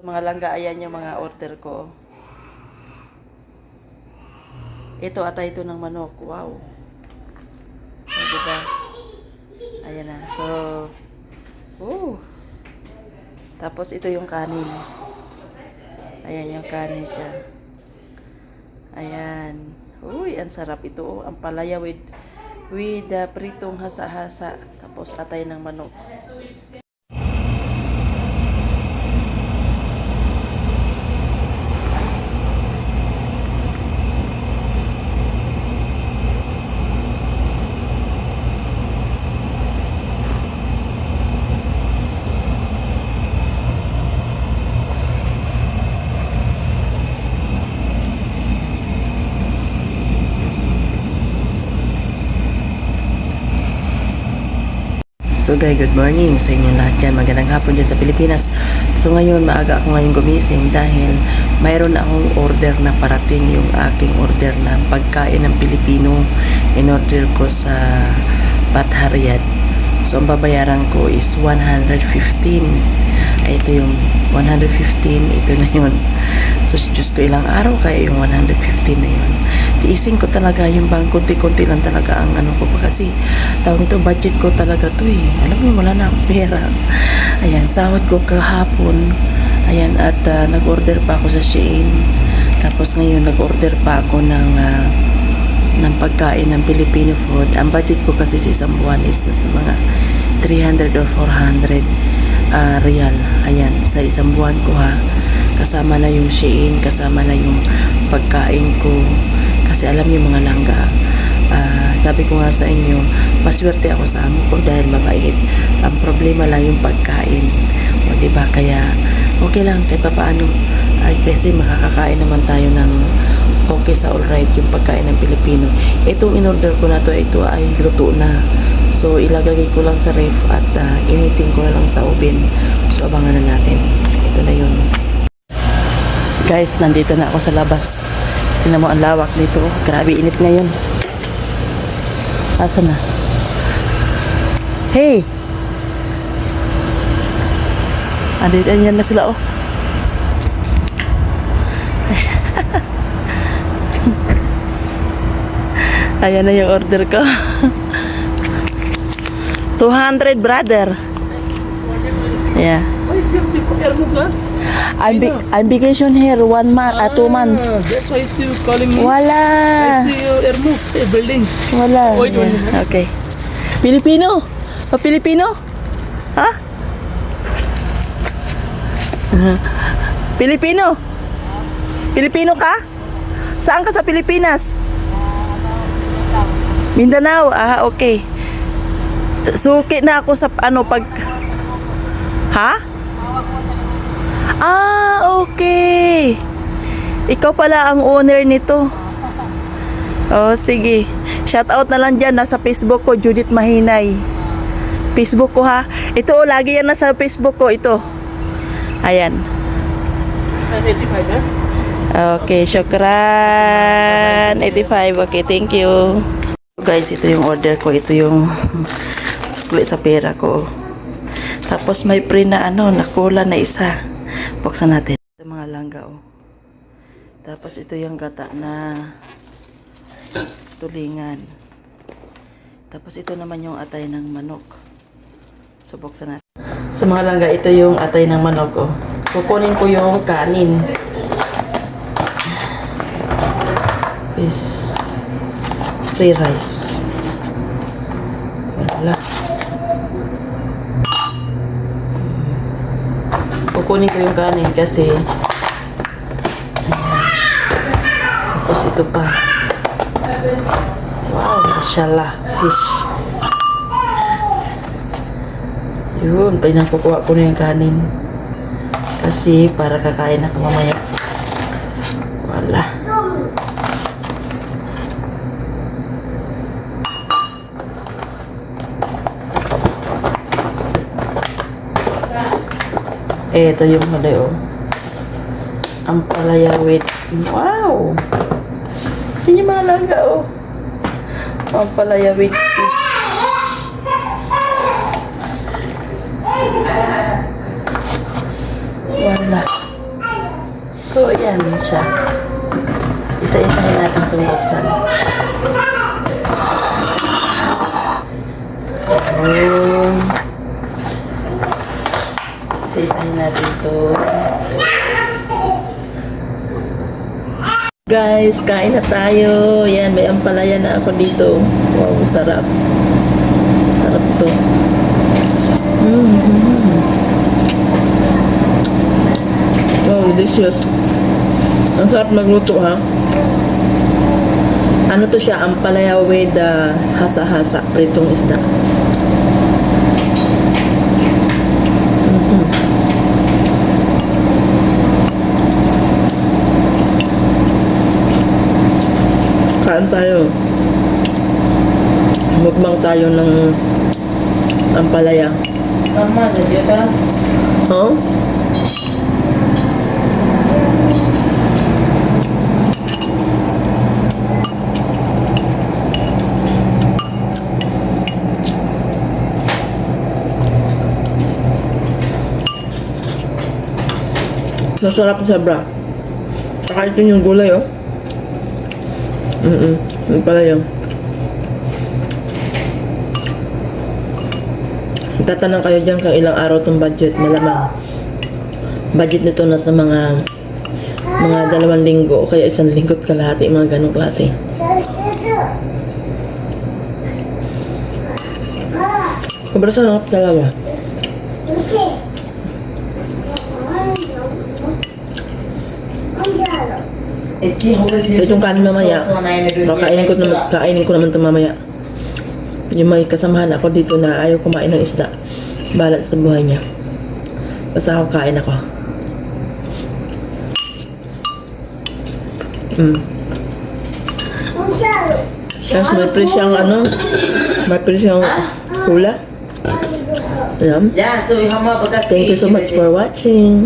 Mga langga, ayan yung mga order ko. Ito, atay ito ng manok. Wow. O, diba? Ayan na. So, oh. Tapos ito yung kanin. Ayan yung kanin siya. Ayan. Uy, ang sarap ito. Oh. Ang palaya with with uh, pritong hasa-hasa. Tapos atay ng manok. So guys, good morning sa inyong lahat dyan. Magandang hapon dyan sa Pilipinas. So ngayon, maaga ako ngayon gumising dahil mayroon akong order na parating yung aking order na pagkain ng Pilipino. In-order ko sa Bathariad. So ang babayaran ko is 115. Ay, ito yung 115. Ito na yun. So Diyos ko ilang araw kaya yung 115 na yun. Tiisin ko talaga yung bang konti-konti lang talaga ang ano ko kasi tawag ito budget ko talaga to eh. Alam mo wala na akong pera. Ayan, sahod ko kahapon. Ayan, at ah, nag-order pa ako sa Shein. Tapos ngayon nag-order pa ako ng ah, ng pagkain ng Filipino food. Ang budget ko kasi sa isang buwan is nasa mga 300 or 400 ah, real. Ayan, sa isang buwan ko ha. Kasama na yung Shein, kasama na yung pagkain ko. Kasi alam niyo mga langga, ah, sabi ko nga sa inyo, maswerte ako sa amo ko dahil mabait. Ang problema lang yung pagkain. O, ba? Kaya, okay lang, kahit pa paano. Ay, kasi makakakain naman tayo ng okay sa alright yung pagkain ng Pilipino. Itong in-order ko na to, ito ay luto na. So, ilagay ko lang sa ref at ah, initin ko na lang sa oven. So, abangan na natin. Ito na yun. Guys, nandito na ako sa labas. Tingnan mo ang lawak dito. Grabe, init ngayon. Asa na? Hey! Andito, yan na sila, oh. Ayan na yung order ko. 200, brother. Yeah. I'm, be- I'm vacation here one month, uh, two months. Ah, that's why you calling me. Wala. I see you remove a building. Wala. Wait Yeah, minute. Okay. Pilipino? O Pilipino? Ha? Pilipino? Pilipino ka? Saan ka sa Pilipinas? Mindanao. Ah, okay. Suki na ako sa ano pag Ha? Ah, okay. Ikaw pala ang owner nito. Oh, sige. Shout out na lang dyan. Nasa Facebook ko, Judith Mahinay. Facebook ko ha. Ito, oh, lagi yan nasa Facebook ko. Ito. Ayan. 85, eh? Okay, syukran. 85. Okay, thank you. Guys, ito yung order ko. Ito yung sukli sa pera ko. Tapos may pre na ano, nakula na isa. Buksan natin. Ito mga langga, oh. Tapos ito yung gata na tulingan. Tapos ito naman yung atay ng manok. So, buksan natin. Sa mga langga, ito yung atay ng manok, oh. Kukunin ko yung kanin. Is free rice. Wala. Kukunin ko yung kanin kasi ayan. Tapos ito pa. Wow, mashallah, fish. Yun, pinakukuha ko na yung kanin. Kasi para kakain ako mamaya. Wala. Eh, ito yung huli, oh. Ang palaya. Wow! Yan yung mga laga, oh. Ang palaya. Wala. So, ayan siya. Isa-isahin natin itong buksan. Ayun. Natin ito. Guys, kain na tayo. Yan, may ampalaya na ako dito. Wow, sarap. Sarap to. Mm-hmm. Wow, delicious. Ang sarap magluto ha. Ano to siya? Ampalaya with uh, hasa-hasa. Pritong isda. Mhm. Kain tayo. Mukbang tayo ng ampalaya. Mama, nandiyan ka? Huh? Masarap sa bra. Saka ito yung gulay, oh. Mm-mm. Yung pala yun. Tatanong kayo dyan kung ilang araw tong budget. Malamang. Budget nito na sa mga mga dalawang linggo o kaya isang linggo't kalahati, mga ganong klase. Sobrang sarap talaga. Ito yung kanin mamaya. Kakainin ko naman, kainin ko naman ito mamaya. Yung may kasamahan ako dito na ayaw kumain ng isda. Balat sa buhay niya. Basta ako kain ako. Mm. Tapos may presyang ano, may presyang hula. Ayan. Yeah, so yung mga Thank you so much for watching.